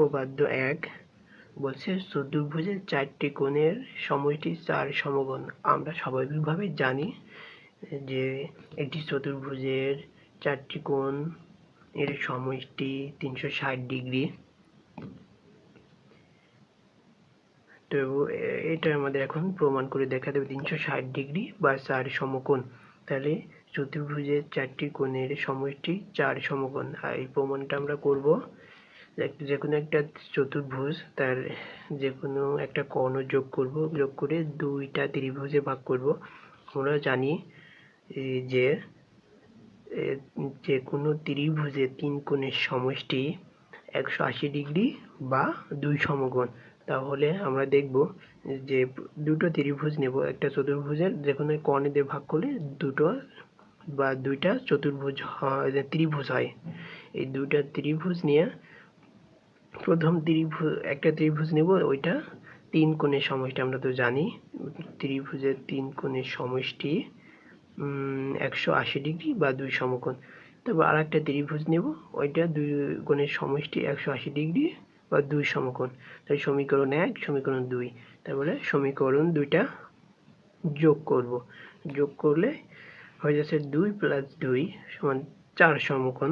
উপপাদ্য এক বলছে, চতুর্ভুজের চারটি কোণের সমষ্টি চার সমকোণ আমরা স্বাভাবিকভাবে জানি যে একটি চতুর্ভুজের চারটি কোণ এর সমষ্টি তিনশো ষাট ডিগ্রি। তো এটা আমাদের এখন প্রমাণ করে দেখা হবে, তিনশো ষাট ডিগ্রি বা চার সমকোণ। তাহলে চতুর্ভুজের চারটি কোণের সমষ্টি চার সমকোণ। আর এই প্রমাণটা আমরা করব যে কোনো একটা চতুর্ভুজ তার যে কোনো একটা কর্ণ যোগ করব, যোগ করে দুইটা ত্রিভুজে ভাগ করব। আমরা জানি যে যে কোনো ত্রিভুজের তিন কোণের সমষ্টি একশো আশি ডিগ্রি বা দুই সমকোণ। তাহলে আমরা দেখব যে দুটো ত্রিভুজ নেব, একটা চতুর্ভুজের যে কোনো কর্ণে দিয়ে ভাগ করলে দুটো বা দুইটা চতুর্ভুজ হয়, ত্রিভুজ হয়। এই দুইটা ত্রিভুজ নিয়ে প্রথম ত্রিভুজ, একটা ত্রিভুজ নেব, ওইটা তিন কোণের সমষ্টি, আমরা তো জানি। ত্রিভুজের তিন কোণের সমষ্টি একশো আশি ডিগ্রি বা দুই সমকোণ। তারপর আর একটা ত্রিভুজ নেব, ওইটা দুই কোণের সমষ্টি, একশো আশি ডিগ্রি বা দুই সমকোণ। তাই সমীকরণ এক, সমীকরণ দুই। তারপরে সমীকরণ দুইটা যোগ করব। যোগ করলে হয়ে যাচ্ছে দুই প্লাস দুই সমান চার সমকোণ।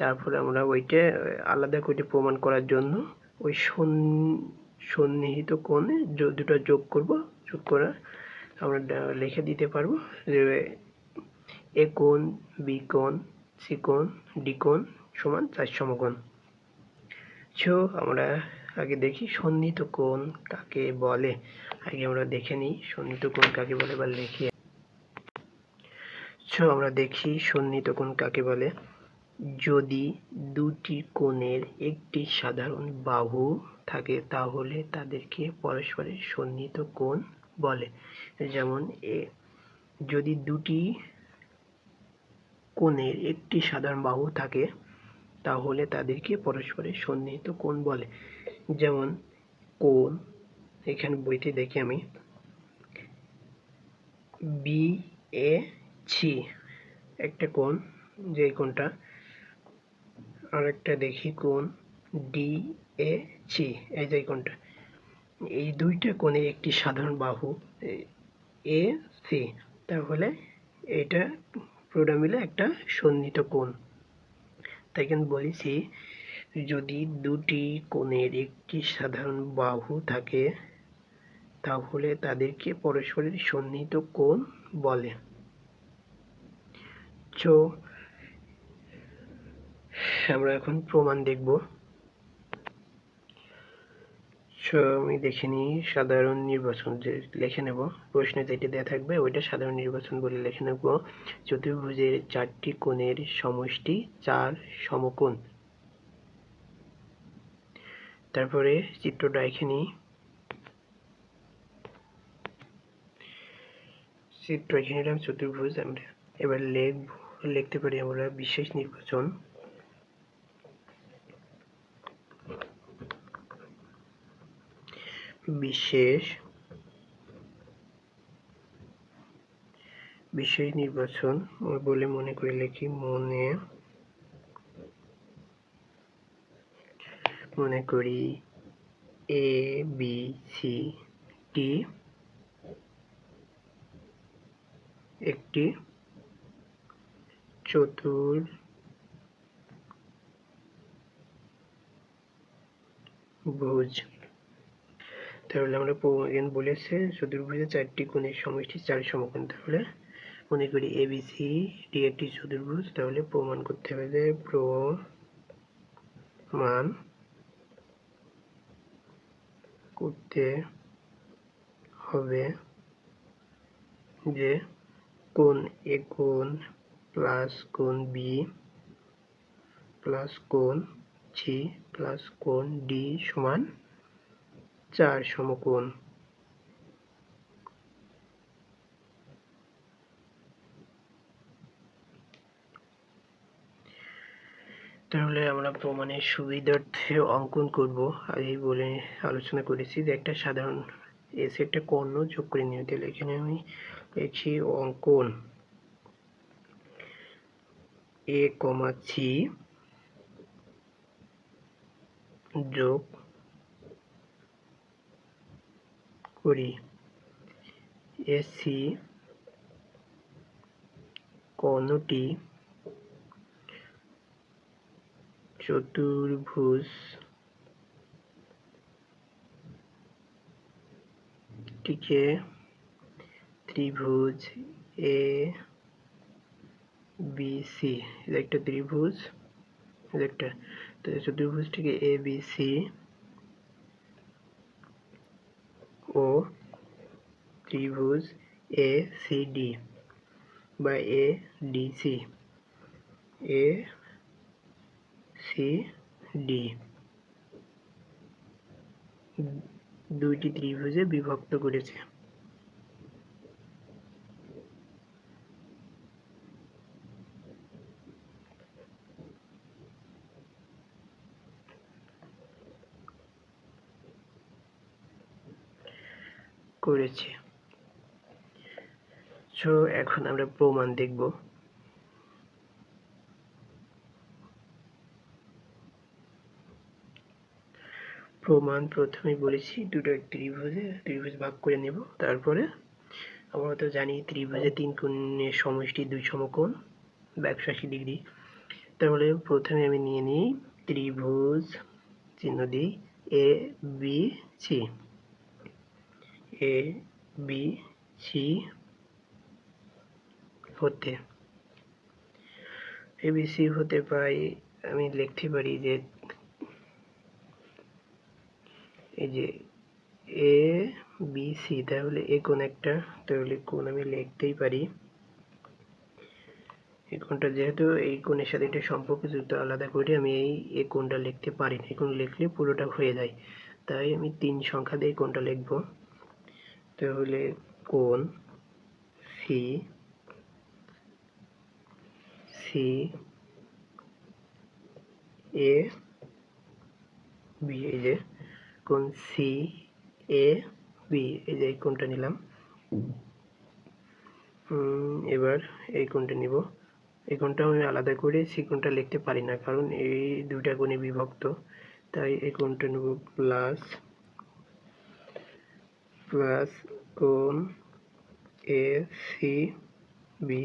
তারপরে আমরা ওইটা, আলাদা করে প্রমাণ করার জন্য ওই সন- সন্নিহিত কোণে দুটো যোগ করব, যোগ করে আমরা লিখে দিতে পারব যে এ কোণ, বি কোণ, সি কোণ, ডি কোণ সমান চার সমকোণ। সো আমরা আগে দেখি সন্নিহিত কোণ কাকে বলে। আগে আমরা দেখে নিই সন্নিহিত কোণ কাকে বলে বা লিখি। সো আমরা দেখি সন্নিহিত কোণ কাকে বলে। যদি দুটি কোণের একটি সাধারণ বাহু থাকে, তাহলে তাদেরকে পরস্পরের সন্নিহিত কোণ বলে। যেমন, এ, যদি দুটি কোণের একটি সাধারণ বাহু থাকে, তাহলে তাদেরকে পরস্পরের সন্নিহিত কোণ বলে। যেমন, কোণ, এখানে বইতে দেখি আমি। বি, এ সি একটা কোণ যে কোণটা আর একটা দেখি কোন ডি এ সি এই যে কোনটা এই দুইটা কোণের একটি সাধারণ বাহু, এ সি তাহলে এটা পুরোটা মিলে একটা সন্নিহিত কোণ। তাই এখানে বলেছি, যদি দুটি কোণের একটি সাধারণ বাহু থাকে, তাহলে তাদেরকে পরস্পরের সন্নিহিত কোণ বলে। তো আমরা এখন প্রমাণ দেখব। আমি দেখে নিই, সাধারণ নির্বাচন যে লিখে নেব, প্রশ্নে যেটা দেওয়া থাকবে, ওইটা সাধারণ নির্বাচন বলে লিখে নেব। চতুর্ভুজের চারটি কোণের সমষ্টি চার সমকোণ। তারপরে চিত্রটা এঁকে নিই। চিত্র এখানে চতুর্ভুজ, আমরা এবার লিখব, লিখতে পারি আমরা বিশেষ নির্বাচন। বিশেষ বিশেষ নির্বাচন বলে মনে করে লিখি মনে মনে করি এ বি সি টি একটি চতুর ভুজ। তাহলে আমরা again বলেছে চতুর্ভুজের চারটি কোণের সমষ্টি চার সমকোণ, তাহলে মনে করি এ বি সি ডি একটি চতুর্ভুজ, তাহলে প্রমাণ করতে হবে যে প্রমাণ করতে হবে যে কোণ এ কোণ প্লাস কোণ বি প্লাস কোণ সি প্লাস কোণ ডি সমান চার সমকোণ। তাহলে আমরা প্রমাণের সুবিধার্থে অঙ্কন করব। আগেই বলে আলোচনা করেছি যে একটা সাধারণ এসে একটা কর্ণ যোগ করে নিয়ে তাহলে এখানে আমি লিখছি অঙ্কন এ কমা সি যোগ করি। এসি কোণটি চতুর্ভুজ টিকে ত্রিভুজ এ, বি, সি। একটা ত্রিভুজ একটা তো চতুর্ভুজটিকে এ, বি, সি। ও ত্রিভুজ এ সি ডি বা A D C A C D দুইটি ত্রিভুজে বিভক্ত করেছে। করেছে। সো এখন আমরা প্রমাণ দেখব। প্রমাণ প্রথমে বলেছি, দুটো ত্রিভুজে, ত্রিভুজ ভাগ করে নেব। তারপরে আমরা তো জানি ত্রিভুজে তিন কোণের সমষ্টি দুই সমকোণ, একশো ডিগ্রি। তাহলে প্রথমে আমি নিয়ে নিই ত্রিভুজ, চিহ্ন দিই A B C A B C হতে। এ বি সি হতে পাই আমি লিখতে পারি যে এই যে এ বি সি তাহলে এ কোন একটা, তাহলে কোন আমি লিখতেই পারি। এই কোনটা যেহেতু এই কোণের সাথে একটা সম্পর্কযুক্ত, আলাদা করে আমি এই এ কোণটা লিখতে পারি না। কোণ লিখলে পুরোটা হয়ে যায়। তাই আমি তিন সংখ্যা দিয়ে কোণটা লিখব। তাহলে কোণ সি সি এ বি এই যে কোণ সি এ বি এই যে, এই কোণটা নিলাম। এবার এই কোণটা নিব। এই কোণটা আমি আলাদা করে সি কোণটা লিখতে পারি না, কারণ এই দুইটা কোণে বিভক্ত। তাই এই কোণটা নেব প্লাস প্লাস কোণ এ সি বি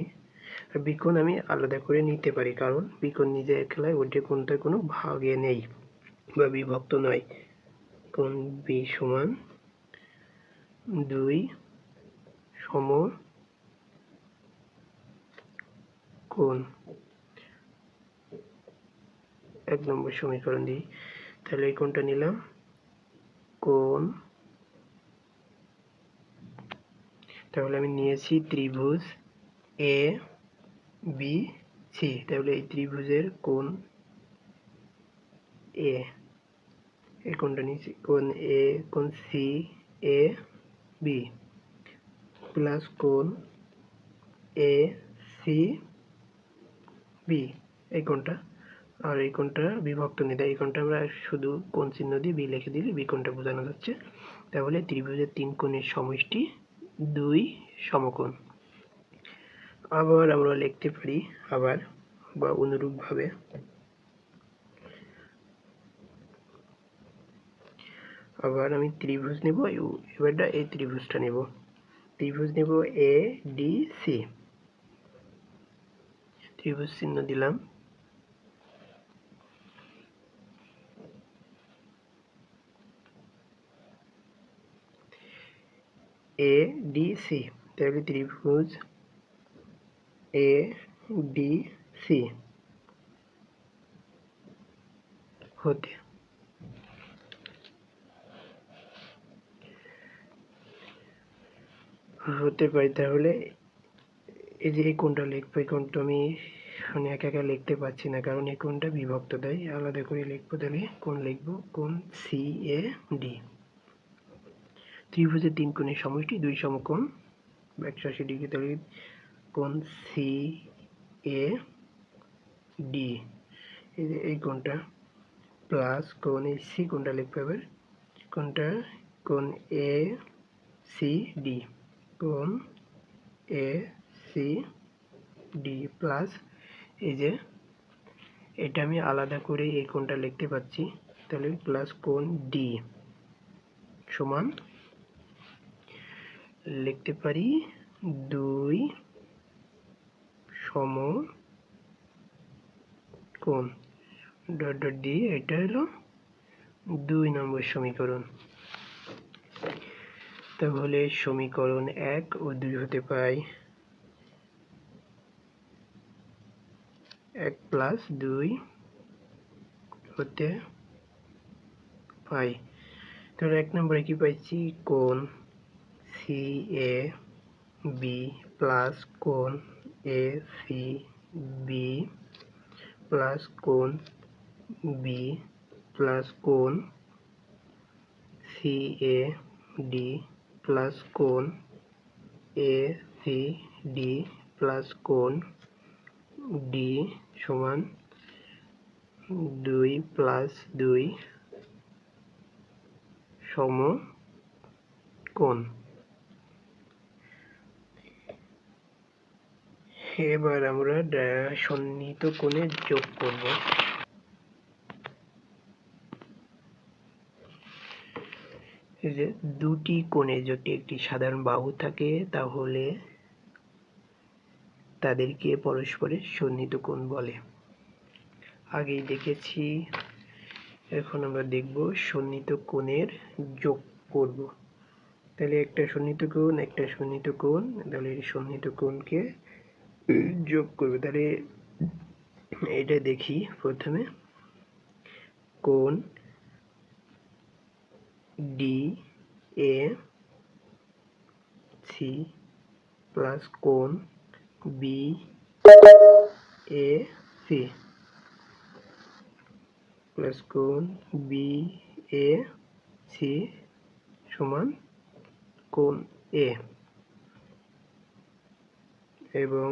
আর বিকোণ আমি আলাদা করে নিতে পারি, কারণ বিকোণ নিজে একলায় ওইটা কোণটা কোনো ভাগে নেই বা বিভক্ত নয়। কোন বি সমান দুই সম কোন এক নম্বর সমীকরণ দিই। তাহলে এই কোণটা নিলাম। কোণ তাহলে আমি নিয়েছি ত্রিভুজ এ বি সি তাহলে এই ত্রিভুজের কোণ এ এই কোণটা নিয়েছি। কোণ এ কোণ সি এ বি প্লাস কোণ এ সি বি এই কোণটা। আর এই কোণটা বিভক্ত নিতে এই কোণটা আমরা শুধু কোণ চিহ্ন দিয়ে বি লিখে দিলে বি কোণটা বোঝানো যাচ্ছে। তাহলে ত্রিভুজের তিন কোণের সমষ্টি দুই সমকোণ। আবার আমরা লিখতে পারি আবার বা অনুরূপভাবে। আবার আমি ত্রিভুজ নেব এবারটা এই ত্রিভুজটা নেব। ত্রিভুজ নেব এ ডি সি ত্রিভুজ চিহ্ন দিলাম। এ ডি সি তাহলে ত্রিভুজ এ ডি সি হতে হতে পারি তাহলে এই যে এই কোনটা লিখব, এই কোনটা আমি মানে একা একা লিখতে পারছি না, কারণ এই কোনটা বিভক্ত দেয় আলাদা করে লিখব তাহলে কোন লিখব কোন সি এ ডি ত্রিভুজের তিন কোণের সমষ্টি দুই সমকোণ, একশো আশি ডিগ্রি তাহলে কোণ সি এ ডি এই যে এই কোণটা প্লাস কোণ এই সি কোণটা লিখতে হবে। কোণটা কোণ এ সি ডি কোণ এ সি ডি প্লাস এই যে এটা আমি আলাদা করে এই কোণটা লিখতে পাচ্ছি তাহলে প্লাস কোণ ডি সমান লিখতে পারি দুই সম কোণ। ডট ডট দিয়ে এটা হলো দুই নম্বর সমীকরণ। তাহলে সমীকরণ এক ও দুই হতে পাই এক প্লাস দুই হতে পাই। তাহলে এক নম্বরে কি পাইছি? কোণ। সি এ বি প্লাস কোণ এ সি বি প্লাস কোণ বি প্লাস কোণ সি এ ডি প্লাস কোণ এ সি ডি প্লাস কোণ ডি সমান দুই প্লাস দুই সম এবার আমরা সন্নিহিত কোণে যোগ করব। যে দুটি কোণে যদি একটি সাধারণ বাহু থাকে, তাহলে তাদেরকে পরস্পরের সন্নিহিত কোণ বলে। আগেই দেখেছি, এখন আমরা দেখব সন্নিহিত কোণের যোগ করব। তাহলে একটা সন্নিহিত কোণ, একটা সন্নিহিত কোণ, তাহলে এই সন্নিহিত কোণকে যোগ করবে। তাহলে এটা দেখি প্রথমে। কোন ডি এ সি প্লাস কোন বি এ সি প্লাস কোন বি এ সি সমান কোন এ এবং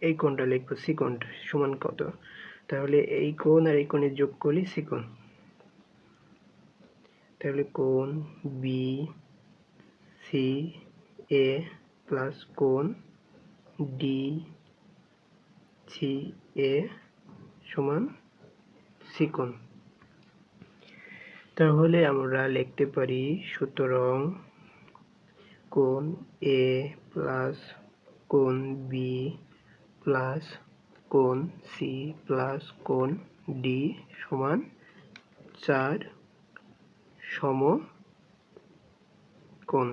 এই কোণটা লিখব সি কোণটা সমান কত? তাহলে এই কোণ আর এই কোণের যোগ করলে সি কোণ তাহলে কোণ বি সি এ প্লাস কোণ ডি সি এ সমান সি কোণ তাহলে আমরা লিখতে পারি সুতরাং কোণ এ প্লাস কোন বি প্লাস কোন সি প্লাস কোন ডি সমান চার সম কোণ